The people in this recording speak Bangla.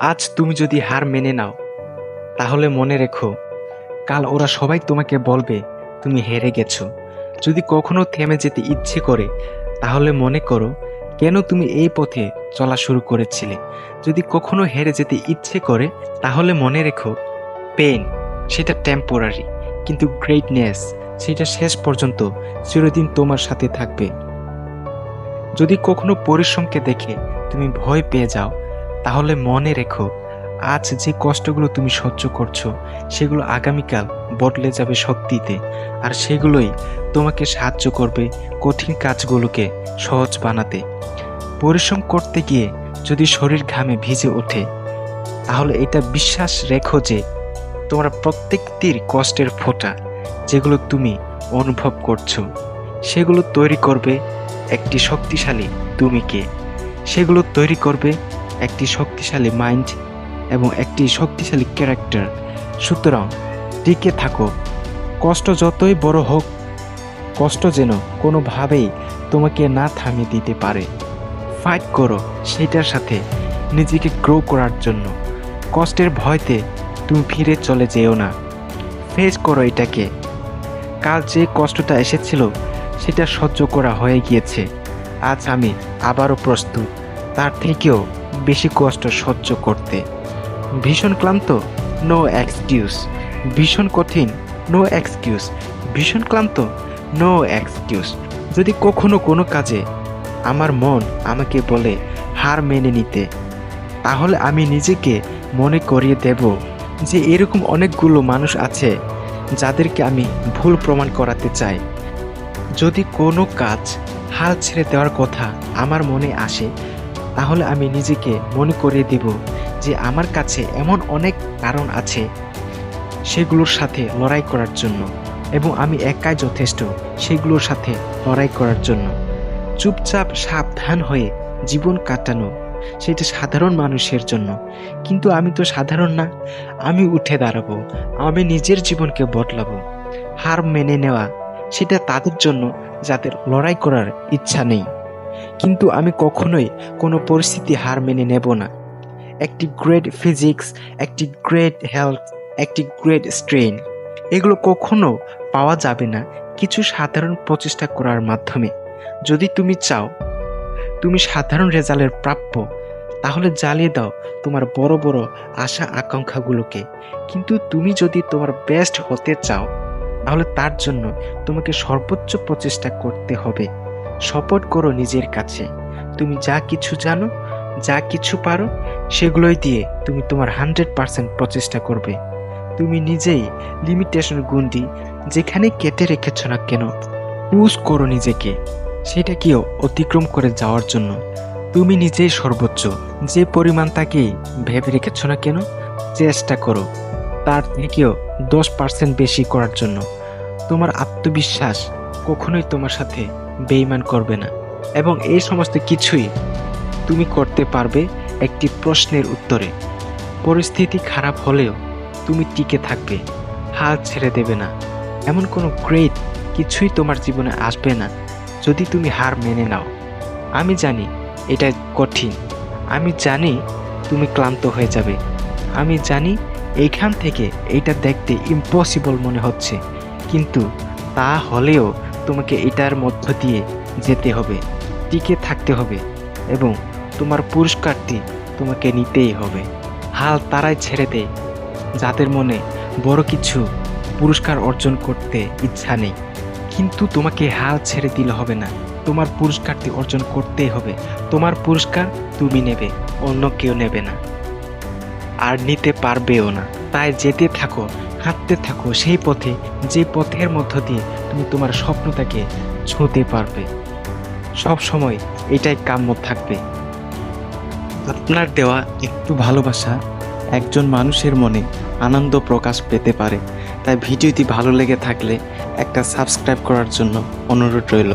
আজ তুমি যদি হার মেনে নাও, তাহলে মনে রেখো, কাল ওরা সবাই তোমাকে বলবে, তুমি হেরে গেছো। যদি কখনো থেমে যেতে ইচ্ছে করে, তাহলে মনে করো, কেন তুমি এই পথে চলা শুরু করেছিলে। যদি কখনো হেরে যেতে ইচ্ছে করে, তাহলে মনে রেখো পেন সেটা টেম্পোরারি কিন্তু গ্রেটনেস সেটা শেষ পর্যন্ত চিরদিন তোমার সাথে থাকবে। যদি কখনো পরিশ্রমকে দেখে তুমি ভয় পেয়ে যাও তাহলে মনে রেখো, আজ যে কষ্টগুলো তুমি সহ্য করছ, সেগুলো আগামীকাল বদলে যাবে শক্তিতে, আর সেগুলোই তোমাকে সাহায্য করবে কঠিন কাজগুলোকে সহজ বানাতে। পরিশ্রম করতে গিয়ে যদি শরীর ঘামে ভিজে ওঠে, তাহলে এটা বিশ্বাস রেখো যে তোমার প্রত্যেকটির কষ্টের ফোঁটা যেগুলো তুমি অনুভব করছ, সেগুলো তৈরি করবে একটি শক্তিশালী তুমিকে সেগুলো তৈরি করবে একটি শক্তিশালী মাইন্ড এবং একটি শক্তিশালী ক্যারেক্টার। সুতরাং, টিকে থাকো। কষ্ট যতই বড় হোক, কষ্ট যেন কোনোভাবেই তোমাকে না থামিয়ে দিতে পারে। ফাইট করো সেটার সাথে নিজেকে গ্রো করার জন্য। কষ্টের ভয়তে তুমি ফিরে চলে যেও না। ফেস করো এটাকে। কাল যে কষ্টটা এসেছিল, সেটা সহ্য করা হয়ে গিয়েছে। আজ আমি আবারও প্রস্তুত। তার থেকেও বেশি কষ্ট সহ্য করতে। ভীষণ ক্লান্ত? নো এক্সকিউজ ভীষণ কঠিন? নো এক্সকিউজ ভীষণ ক্লান্ত? নো এক্সকিউজ যদি কখনো কোনো কাজে আমার মন আমাকে বলে হার মেনে নিতে, তাহলে আমি নিজেকে মনে করিয়ে দেব যে এরকম অনেকগুলো মানুষ আছে যাদেরকে আমি ভুল প্রমাণ করাতে চাই। যদি কোনো কাজ হাল ছেড়ে দেওয়ার কথা আমার মনে আসে তাহলে আমি নিজেকে মনে করিয়ে দেব যে আমার কাছে এমন অনেক কারণ আছে সেগুলোর সাথে লড়াই করার জন্য এবং আমি একাই যথেষ্ট সেগুলোর সাথে লড়াই করার জন্য। চুপচাপ সাবধান হয়ে জীবন কাটানো সেটা সাধারণ মানুষের জন্য। কিন্তু আমি তো সাধারণ না, আমি উঠে দাঁড়াবো, আমি নিজের জীবনকে বদলাবো। হার মেনে নেওয়া সেটা তাদের জন্য যাদের লড়াই করার ইচ্ছা নেই। কিন্তু আমি কখনোই কোনো পরিস্থিতি হার মেনে নেব না। একটি গ্রেট ফিজিক্স একটি গ্রেট হেলথ একটি গ্রেট স্ট্রেন এগুলো কখনো পাওয়া যাবে না কিছু সাধারণ প্রচেষ্টা করার মাধ্যমে। যদি তুমি চাও তুমি সাধারণ রেজাল্টের প্রাপ্য, তাহলে জ্বালিয়ে দাও তোমার বড় বড় আশা আকাঙ্ক্ষাগুলোকে। কিন্তু তুমি যদি তোমার বেস্ট হতে চাও, তাহলে তার জন্য তোমাকে সর্বোচ্চ প্রচেষ্টা করতে হবে। শপথ করো নিজের কাছে। তুমি যা কিছু জানো, যা কিছু পারো, সেগুলোই দিয়ে তুমি তোমার হান্ড্রেড পার্সেন্ট প্রচেষ্টা করবে। তুমি নিজেই লিমিটেশন গুন্ডি, যেখানে কেটে রেখেছ না কেন, পুশ করো নিজেকে। সেটা কেউ অতিক্রম করে যাওয়ার জন্য। তুমি নিজেই সর্বোচ্চ, যে পরিমাণ তাকে ভেবে রেখেছ না কেন, চেষ্টা করো। তার থেকেও দশ পার্সেন্ট বেশি করার জন্য। তোমার আত্মবিশ্বাস কখনোই তোমার সাথে বেইমান করবে না। এবং এই সমস্ত কিছুই তুমি করতে পারবে একটি প্রশ্নের উত্তরে। পরিস্থিতি খারাপ হলেও তুমি টিকে থাকবে, হাল ছেড়ে দেবে না। এমন কোনো গ্রেট কিছুই তোমার জীবনে আসবে না, যদি তুমি হার মেনে নাও। আমি জানি এটা কঠিন। আমি জানি তুমি ক্লান্ত হয়ে যাবে। আমি জানি এইখান থেকে এটা দেখতে ইম্পসিবল মনে হচ্ছে। কিন্তু তা হলেও তোমাকে এটার মধ্য দিয়ে যেতে হবে, টিকে থাকতে হবে এবং তোমার পুরস্কারটি তোমাকে নিতেই হবে। হাল তারাই ছেড়ে দেয় যাদের মনে বড় কিছু পুরস্কার অর্জন করতে ইচ্ছা নেই। কিন্তু তোমাকে হাল ছেড়ে দিলে হবে না। তোমার পুরস্কারটি অর্জন করতেই হবে। তোমার পুরস্কার তুমি নেবে, অন্য কেউ নেবে না। আর নিতে পারবেও না। তাই যেতে থাকো হাঁটতে থাকো সেই পথে, যে পথের মধ্য দিয়ে তুমি তোমার স্বপ্নটাকে ছুঁতে পারবে। সব সময় এটাই কাম্য থাকবে। আপনার দেওয়া একটু ভালোবাসা একজন মানুষের মনে আনন্দ প্রকাশ পেতে পারে। তাই ভিডিওটি ভালো লেগে থাকলে একটা সাবস্ক্রাইব করার জন্য অনুরোধ রইল।